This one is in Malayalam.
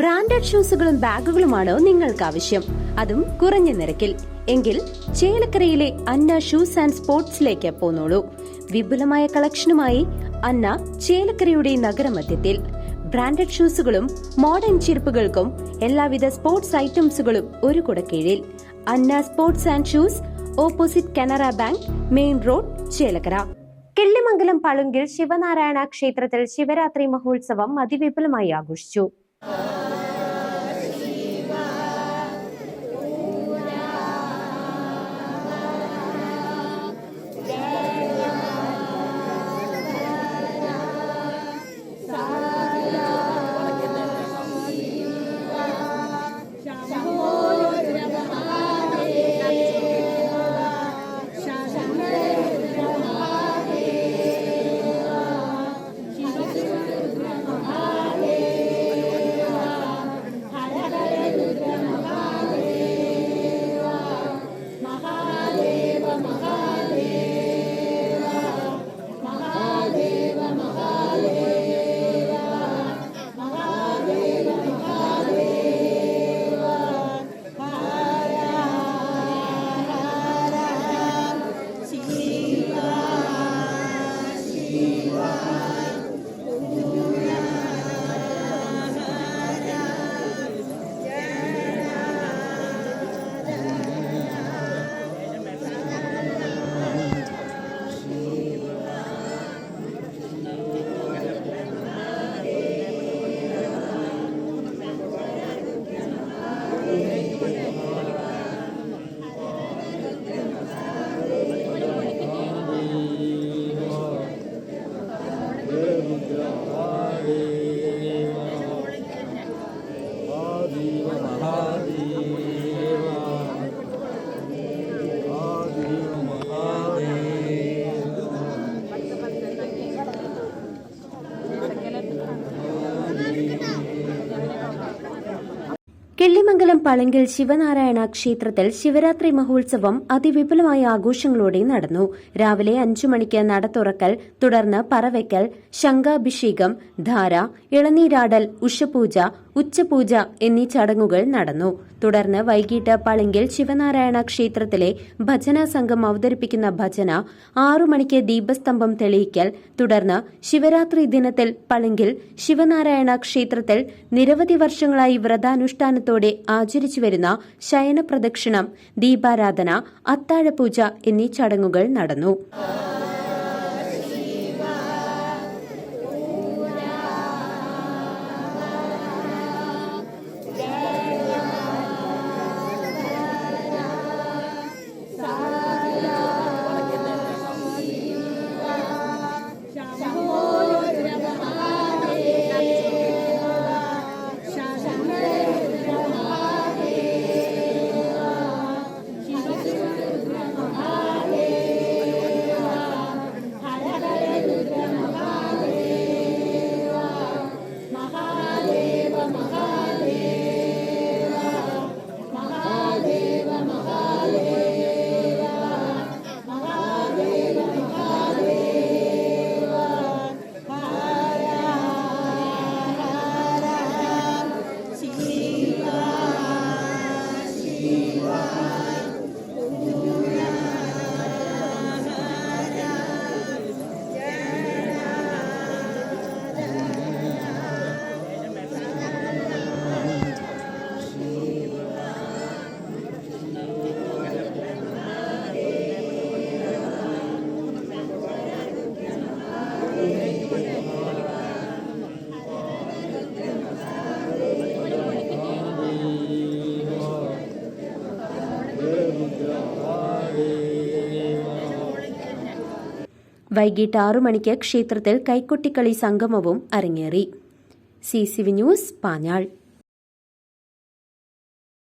ബ്രാൻഡഡ് ഷൂസുകളും ബാഗുകളുമാണ് നിങ്ങൾക്ക് ആവശ്യം അതും കുറഞ്ഞ നിരക്കിൽ. എങ്കിൽ ചേലക്കരയിലെ അന്ന ഷൂസ് ആൻഡ് സ്പോർട്സിലേക്ക് പോന്നോളൂ. വിപുലമായ കളക്ഷനുമായി അന്ന ചേലക്കരയുടെ നഗരമധ്യത്തിൽ. ബ്രാൻഡഡ് ഷൂസുകളും മോഡേൺ ചെരുപ്പുകൾക്കും എല്ലാവിധ സ്പോർട്സ് ഐറ്റംസുകളും ഒരു കുട കീഴിൽ Anna sports and shoes opposite Canara bank main road Chelakkara. Killimangalam പളുങ്കിൽ Shivanarayana ക്ഷേത്രത്തിൽ ശിവരാത്രി മഹോത്സവം അതിവിപുലമായി ആഘോഷിച്ചു. Senhor. കിള്ളിമംഗലം പളങ്കിൽ ശിവനാരായണ ക്ഷേത്രത്തിൽ ശിവരാത്രി മഹോത്സവം അതിവിപുലമായ ആഘോഷങ്ങളോടെ നടന്നു. രാവിലെ അഞ്ചു മണിക്ക് നട തുറക്കൽ തുടർന്ന് പറവയ്ക്കൽ ശംഖാഭിഷേകം ധാര ഇളനീരാടൽ ഉഷപൂജ ഉച്ചപൂജ എന്നീ ചടങ്ങുകൾ നടന്നു. തുടർന്ന് വൈകിട്ട് പളിങ്കിൽ ശിവനാരായണ ക്ഷേത്രത്തിലെ ഭജന സംഘം അവതരിപ്പിക്കുന്ന ഭജന ആറു മണിക്ക് ദീപസ്തംഭം തെളിയിക്കൽ. തുടർന്ന് ശിവരാത്രി ദിനത്തിൽ പളിങ്കിൽ ശിവനാരായണ ക്ഷേത്രത്തിൽ നിരവധി വർഷങ്ങളായി വ്രതാനുഷ്ഠാനത്തോടെ ആചരിച്ചുവരുന്ന ശയന പ്രദക്ഷിണം ദീപാരാധന അത്താഴപൂജ എന്നീ ചടങ്ങുകൾ നടന്നു. വൈകിട്ട് ആറു മണിക്ക് ക്ഷേത്രത്തിൽ കൈക്കൊട്ടിക്കളി സംഗമവും അരങ്ങേറി. C C V news Panjal.